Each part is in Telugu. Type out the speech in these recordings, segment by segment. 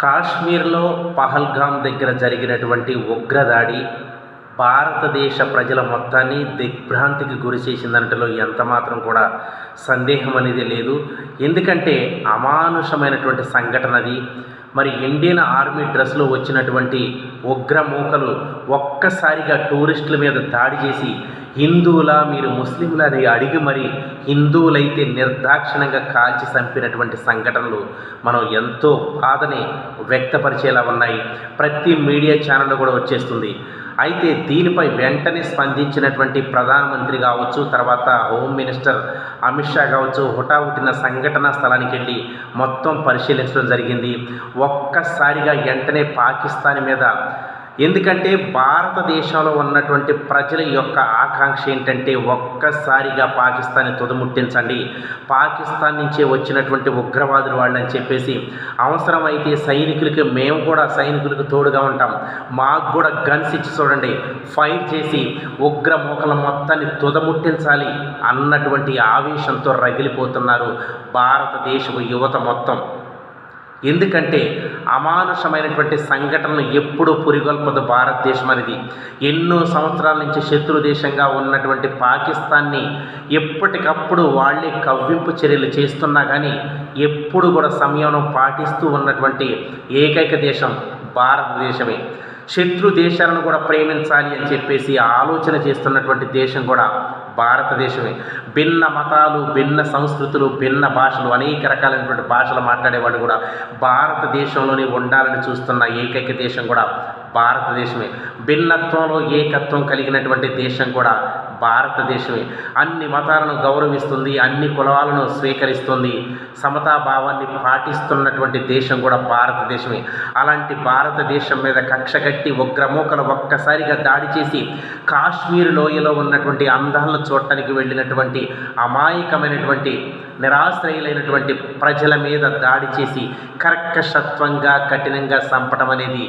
కాశ్మీర్లో పహల్గామ్ దగ్గర జరిగినటువంటి ఉగ్రదాడి భారతదేశ ప్రజల మొత్తాన్ని దిగ్భ్రాంతికి గురి చేసిందంటలో ఎంత మాత్రం కూడా సందేహం అనేది లేదు. ఎందుకంటే అమానుషమైనటువంటి సంఘటన అది. మరి ఇండియన్ ఆర్మీ డ్రెస్లో వచ్చినటువంటి ఉగ్రమూకలు ఒక్కసారిగా టూరిస్టుల మీద దాడి చేసి హిందువులా మీరు ముస్లింలా అని అడిగి మరి హిందువులైతే నిర్దాక్షిణ్యంగా కాల్చి చంపినటువంటి సంఘటనలు మనం ఎంతో బాధని వ్యక్తపరిచేలా ఉన్నాయి. ప్రతి మీడియా ఛానల్ కూడా వచ్చేస్తుంది. అయితే దీనిపై వెంటనే స్పందించినటువంటి ప్రధానమంత్రి కావచ్చు తర్వాత హోమ్ మినిస్టర్ అమిత్ షా కావచ్చు హుటాహుటిన సంఘటన స్థలానికి వెళ్ళి మొత్తం పరిశీలించడం జరిగింది. ఒక్కసారిగా వెంటనే పాకిస్తాన్ మీద ఎందుకంటే భారతదేశంలో ఉన్నటువంటి ప్రజల యొక్క ఆకాంక్ష ఏంటంటే ఒక్కసారిగా పాకిస్తాన్ని తుదముట్టించండి. పాకిస్తాన్ నుంచే వచ్చినటువంటి ఉగ్రవాదులు వాళ్ళని చెప్పేసి అవసరమైతే సైనికులకి మేము కూడా సైనికులకు తోడుగా ఉంటాం. మాకు కూడా గన్స్ ఇచ్చి చూడండి. ఫైర్ చేసి ఉగ్ర మూకల మొత్తాన్ని తుదముట్టించాలి అన్నటువంటి ఆవేశంతో రగిలిపోతున్నారు భారతదేశపు యువత మొత్తం. ఎందుకంటే అమానుషమైనటువంటి సంఘటనలు ఎప్పుడూ పురిగొల్పదు భారతదేశం అనేది. ఎన్నో సంవత్సరాల నుంచి శత్రు దేశంగా ఉన్నటువంటి పాకిస్తాన్ని ఎప్పటికప్పుడు వాళ్ళే కవ్వింపు చర్యలు చేస్తున్నా కానీ ఎప్పుడు కూడా సంయమనం పాటిస్తూ ఉన్నటువంటి ఏకైక దేశం భారతదేశమే. శత్రు దేశాలను కూడా ప్రేమించాలి అని చెప్పేసి ఆలోచన చేస్తున్నటువంటి దేశం కూడా భారతదేశమే. భిన్న మతాలు భిన్న సంస్కృతులు భిన్న భాషలు అనేక రకాలైనటువంటి భాషలు మాట్లాడేవాళ్ళు కూడా భారతదేశంలోనే ఉండాలని చూస్తున్న ఏకైక దేశం కూడా భారతదేశమే. భిన్నత్వంలో ఏకత్వం కలిగినటువంటి దేశం కూడా భారతదేశమే. అన్ని మతాలను గౌరవిస్తుంది అన్ని కులాలను స్వీకరిస్తుంది. సమతా భావాన్ని పాటిస్తున్నటువంటి దేశం కూడా భారతదేశమే. అలాంటి భారతదేశం మీద కక్ష కట్టి ఉగ్రమూకలు ఒక్కసారిగా దాడి చేసి కాశ్మీర్ లోయలో ఉన్నటువంటి అందాలను చూడటానికి వెళ్ళినటువంటి అమాయకమైనటువంటి నిరాశ్రయులైనటువంటి ప్రజల మీద దాడి చేసి కర్కశత్వంగా కఠినంగా చంపటం అనేది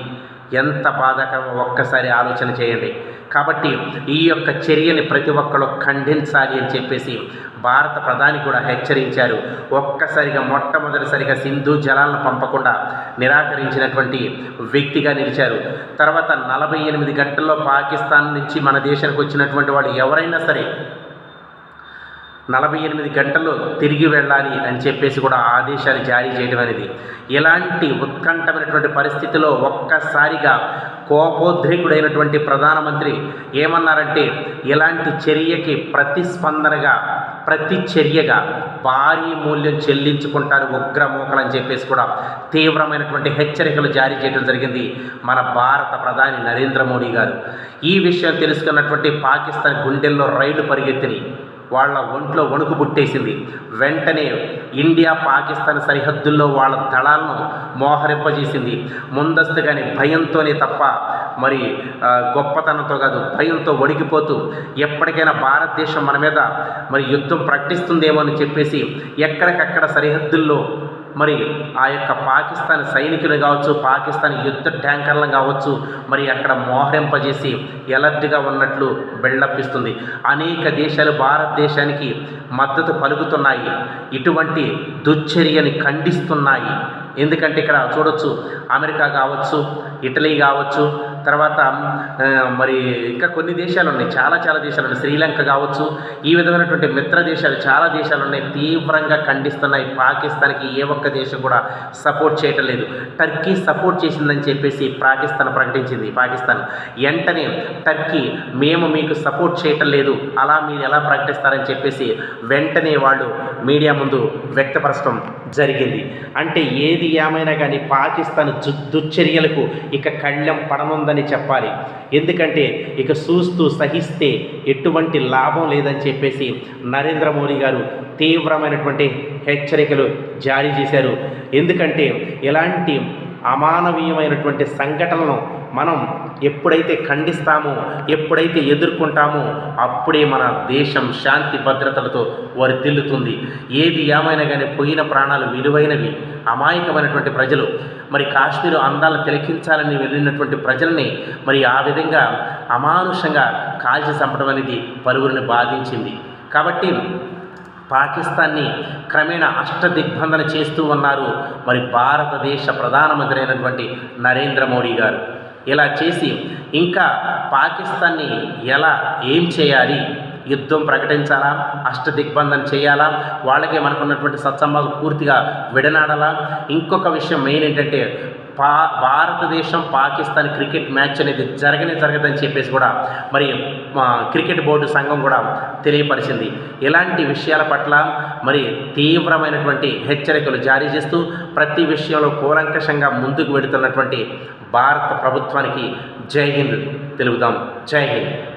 ఎంత బాధాకరమో ఒక్కసారి ఆలోచన చేయండి. కాబట్టి ఈ యొక్క చర్యని ప్రతి ఒక్కరు ఖండించాలి అని చెప్పేసి భారత ప్రధాని కూడా హెచ్చరించారు. ఒక్కసారిగా మొట్టమొదటిసారిగా సింధు జలాలను పంపకుండా నిరాకరించినటువంటి వ్యక్తిగా నిలిచారు. తర్వాత నలభై ఎనిమిది గంటల్లో పాకిస్తాన్ నుంచి మన దేశానికి వచ్చినటువంటి వాళ్ళు ఎవరైనా సరే నలభై ఎనిమిది గంటల్లో తిరిగి వెళ్ళాలి అని చెప్పేసి కూడా ఆదేశాలు జారీ చేయడం అనేది ఇలాంటి ఉత్కంఠమైనటువంటి పరిస్థితిలో ఒక్కసారిగా కోపోద్రేకుడైనటువంటి ప్రధానమంత్రి ఏమన్నారంటే ఇలాంటి చర్యకి ప్రతిస్పందనగా ప్రతి చర్యగా భారీ మూల్యం చెల్లించుకుంటారు ఉగ్రమూకలని చెప్పేసి కూడా తీవ్రమైనటువంటి హెచ్చరికలు జారీ చేయడం జరిగింది మన భారత ప్రధాని నరేంద్ర మోడీ గారు. ఈ విషయం తెలుసుకున్నటువంటి పాకిస్తాన్ గుండెల్లో రైలు పరిగెత్తినాయి వాళ్ళ ఒంట్లో వణుకు పుట్టేసింది. వెంటనే ఇండియా పాకిస్తాన్ సరిహద్దుల్లో వాళ్ళ దళాలను మోహరింపజేసింది. ముందస్తుగానే భయంతోనే తప్ప మరి గొప్పతనంతో కాదు భయంతో వణికిపోతూ ఎప్పటికైనా భారతదేశం మన మీద మరి యుద్ధం ప్రకటిస్తుందేమో అని చెప్పేసి ఎక్కడికక్కడ సరిహద్దుల్లో మరి ఆ యొక్క పాకిస్తాన్ సైనికులు కావచ్చు పాకిస్తాన్ యుద్ధ ట్యాంకర్లను కావచ్చు మరి అక్కడ మోహరింపజేసి ఎలర్ట్గా ఉన్నట్లు బెళ్ళప్పిస్తుంది అనేక దేశాలు భారతదేశానికి మద్దతు పలుకుతున్నాయి. ఇటువంటి దుశ్చర్యని ఖండిస్తున్నాయి. ఎందుకంటే ఇక్కడ చూడొచ్చు అమెరికా కావచ్చు ఇటలీ కావచ్చు తర్వాత మరి ఇంకా కొన్ని దేశాలు ఉన్నాయి. చాలా చాలా దేశాలు ఉన్నాయి. శ్రీలంక కావచ్చు ఈ విధమైనటువంటి మిత్ర దేశాలు చాలా దేశాలు ఉన్నాయి. తీవ్రంగా ఖండిస్తున్నాయి. పాకిస్తాన్కి ఏ ఒక్క దేశం కూడా సపోర్ట్ చేయటం లేదు. టర్కీ సపోర్ట్ చేసిందని చెప్పేసి పాకిస్తాన్ ప్రకటించింది. పాకిస్తాన్ వెంటనే టర్కీ మేము మీకు సపోర్ట్ చేయటం లేదు. అలా మీరు ఎలా ప్రకటిస్తారని చెప్పేసి వెంటనే వాళ్ళు మీడియా ముందు వ్యక్తపరచడం జరిగింది. అంటే ఏది ఏమైనా కానీ పాకిస్తాన్ దు దుశ్చర్యలకు ఇక కళ్ళెం పడనుందని చెప్పాలి. ఎందుకంటే ఇక చూస్తూ సహిస్తే ఎటువంటి లాభం లేదని చెప్పేసి నరేంద్ర మోడీ గారు తీవ్రమైనటువంటి హెచ్చరికలు జారీ చేశారు. ఎందుకంటే ఇలాంటి అమానవీయమైనటువంటి సంఘటనలను మనం ఎప్పుడైతే ఖండిస్తామో ఎప్పుడైతే ఎదుర్కొంటామో అప్పుడే మన దేశం శాంతి భద్రతలతో వరిదిల్లుతుంది ఏది ఏమైనా కానీ పోయిన ప్రాణాలు విలువైనవి అమాయకమైనటువంటి ప్రజలు మరి కాశ్మీర్ అందాలను తిలకించాలని వెళ్ళినటువంటి ప్రజల్ని మరి ఆ విధంగా అమానుషంగా కాల్చి చంపడం అనేది పలువురిని బాధించింది. కాబట్టి పాకిస్తాన్ని క్రమేణా అష్టదిగ్బంధన చేస్తూ ఉన్నారు మరి భారతదేశ ప్రధానమంత్రి అయినటువంటి నరేంద్ర మోడీ గారు. ఇలా చేసి ఇంకా పాకిస్తాన్ని ఎలా ఏం చేయాలి? యుద్ధం ప్రకటించాలా? అష్టదిగ్బంధన చేయాలా? వాళ్ళకే మనకున్నటువంటి సత్సంబాలు పూర్తిగా విడనాడాలా? ఇంకొక విషయం మెయిన్ ఏంటంటే పా భారతదేశం పాకిస్తాన్ క్రికెట్ మ్యాచ్ అనేది జరగనే జరగదని చెప్పేసి కూడా మరి క్రికెట్ బోర్డు సంఘం కూడా తెలియపరిచింది. ఇలాంటి విషయాల పట్ల మరి తీవ్రమైనటువంటి హెచ్చరికలు జారీ చేస్తూ ప్రతి విషయంలో కూలంకషంగా ముందుకు వెడుతున్నటువంటి భారత ప్రభుత్వానికి జై హింద్. తెలుపుదాం జై హింద్.